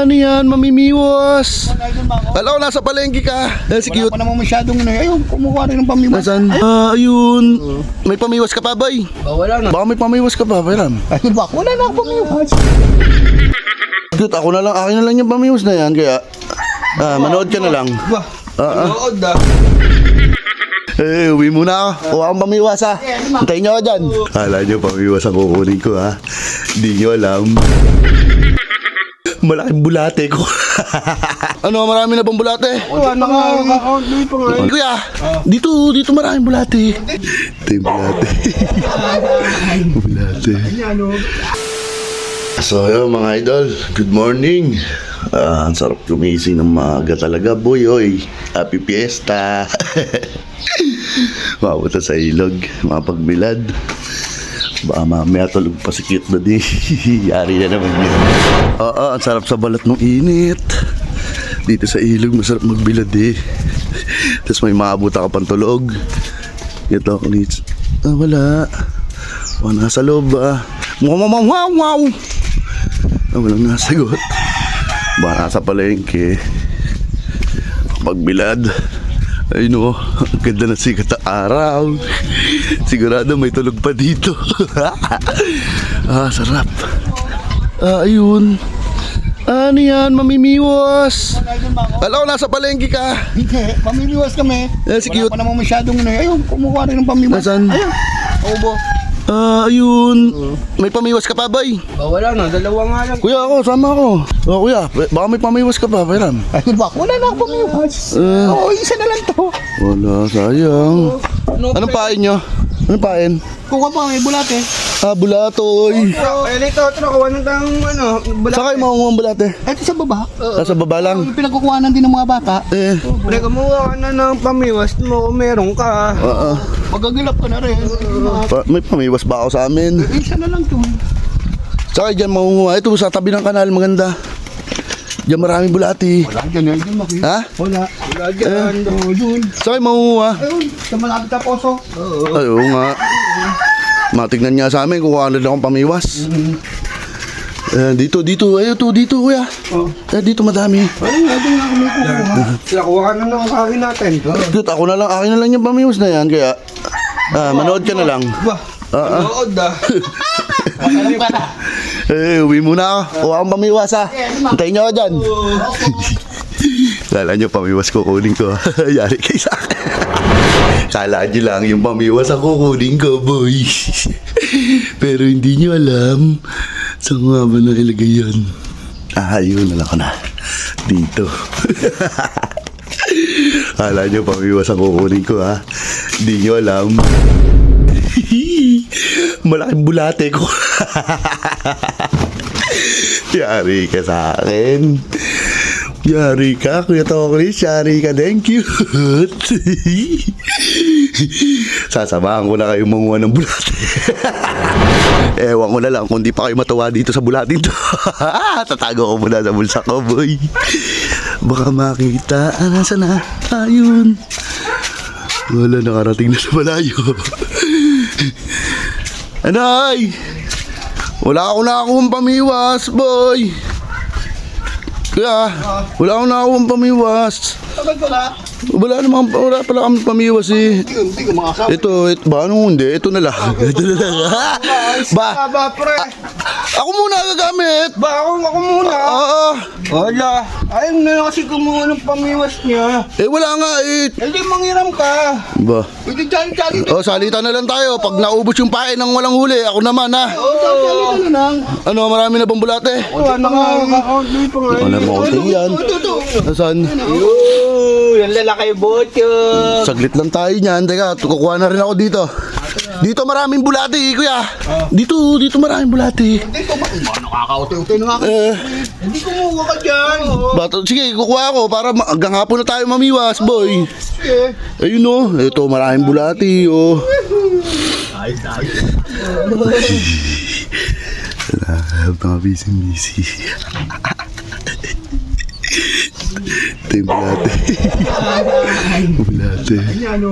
Ano yan, mamimiwas? Ko, nasa palengke ka. Eh, si Wala cute. pa naman masyadong ano. Ayun, kumukuha rin ng pamiwas. Nasaan? Ah, ayun. May pamiwas ka pa, bay? Oh, wala na. Baka may pamiwas ka pa, Bayram. Idol, bak, wala na ako pamiwas. Cute, ako na lang, akin na lang yung pamiwas na yan, kaya... Ah, manood ka na lang. Ba, Ah, ah. nood ah. Eh, uwi muna ako. Kuha akong pamiwas, ha. Hintayin niyo ako dyan. Kala niyo pamiwas ang kukunin ko, ha. Hindi niyo alam. Malaking bulate ko. ano, marami na bang bulate? Wala na nga, account doon pa nga. Kuya, dito, dito maraming bulate. Ito yung bulate. bulate. Ano? So, yun mga idol, good morning. Ah, ang sarap gumising ng maaga talaga, boy, oy. Happy fiesta. Mapunta sa ilog, mapagbilad. Baka mamaya tulog pa si cute na di. Yari na naman yun. Oo, ang sarap sa balat ng init. Dito sa ilog, masarap magbilad eh. Tapos may maabuta ka pang tulog. Ito, kulis. Ah, wala. Wala nasa loob ah. Wow, wow, wow, wow. Ah, walang nasagot. Baka nasa palengke. Pagbilad. Ay no, ang ganda ng sikat ng araw. Sigurado may tulog pa dito. ah, sarap. Ah, ayun. Ano yan, mamimiwas? Ko, nasa palengke ka. Hindi, pamimiwas kami. Eh, si Wala cute. pa naman masyadong ano. Ayun, kumukuha rin ng pamiwas. Nasaan? Ayun. Obo. Ah, ayun. May pamiwas ka pa, bay? Oh, wala na, dalawa nga lang. Kuya ako, sama ako. Oh, kuya, baka may pamiwas ka pa, Bayram. Idol, bak, wala na ako pamiwas. Eh. Oo, isa na lang to. Wala, sayang. Ano, Anong pain nyo? Anong pain? Kuha pa, may bulate. Ah, bulatoy. Eh, dito, ito nakuha ng tang, ano, bulate. Saan kayo makunguha ang bulate? Ito sa baba. Nasa baba lang. Yung pinagkukuhanan din ng mga bata. Eh, Pre, kumuha ka na ng pamiwas mo kung meron ka. oo. Magagilap ka na rin. Pa- may pamiwas ba ako sa amin? Eh, Isa na lang to. Saka dyan makunguha. Ito sa tabi ng kanal, maganda. Diyan maraming bulati. Wala dyan, eh. Dyan, Maki. Ha? Wala. Wala dyan. Oh, dun. Saan kayo makunguha? Ayun, sa malapit na poso. Oo. Ay, oo nga. Matignan niya sa amin kung ano lang akong pamiwas. Eh, dito, dito. Ayun, to, dito, kuya. Oh. Eh, dito madami. Ayun, nga dun nga kami kukuha. Sila, kuha ka na ng kaki natin. Cute, ako na lang, akin na lang yung pamiwas na yan, kaya... Ah, manood ka na lang. Ba, Ah, ah. nood ah. Na. Eh, uwi muna ako. Kuha akong pamiwas ha. Hintayin niyo ako dyan. Kala niyo pamiwas kukunin ko. Yari kayo sa akin. Kala niyo lang yung pamiwas ang kukunin ko, boy. Pero hindi niyo alam. Saan nga ba nang ilagay yun? Ah, yun, alam ko na. Dito. Kala niyo pamiwas ang kukunin ko, ha? Hindi niyo alam. Malaking bulate ko. Yari ka sa akin. Yari ka, Kuya Tokris. Yari ka din. Cute. Sasamahan ko na kayo manguha ng bulate. Ewan ko na lang kung di pa kayo matuwa dito sa bulatin to. Tatago ko muna sa bulsa ko, boy. Baka makita. Ah, nasa na? Ayun. Wala, nakarating na sa malayo. Anay! Wala ako nakakuha pamiwas, boy! Kaya, wala ako nakakuha pamiwas. Sabag wala. Wala naman, wala pala kami pamiwas eh. Hindi hindi ko. Ito, ito, ba, ano hindi? Ito na lang. Ito na lang. ba, Ah, ba, pre. Ako muna gagamit. Ba, ako, ako muna. Oo. Wala. Ayaw na lang kasi kumuha ng pamiwas niya. Eh, wala nga eh. Hindi, manghiram ka. Ba, Pwede dyan, dyan. oh, salita na lang tayo. Pag naubos yung pain ng walang huli, ako naman ha. Oo, dyan, dyan lang. Ano, marami na bang bulate? Na nga, doon pa nga. Ano mo, konti yan. Nasaan? Yoo, yung lalaki bocho. Saglit lang tayo niyan. Teka, kukuha na rin ako dito. Dito maraming bulati, kuya. Dito, dito maraming bulati. Hindi ko, ba- Ba, nakakauti-uti na nga. ako. Eh, Hindi kumuha ka dyan. bato, sige, kukuha ako para ma- hanggang hapon na tayo mamiwas, boy. Sige. Ayun oh, ito maraming bulati, oh. Lahat mga busy-busy. Ito yung bulati. bulati. Ano?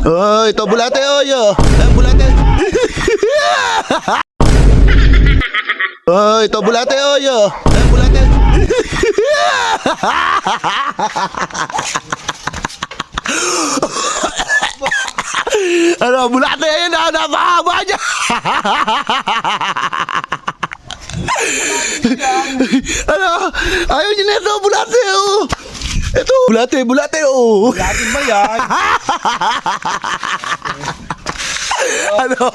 Oh, ito bulate, oh, yo. Ayan, bulate. Oh, ito bulate oh, yo. Eh, bulate. ano, bulate yun na, napahaba niya. ano, ayaw niya na ito, bulate oh. Ito, bulate, bulate oh. Latin ba yan? ano?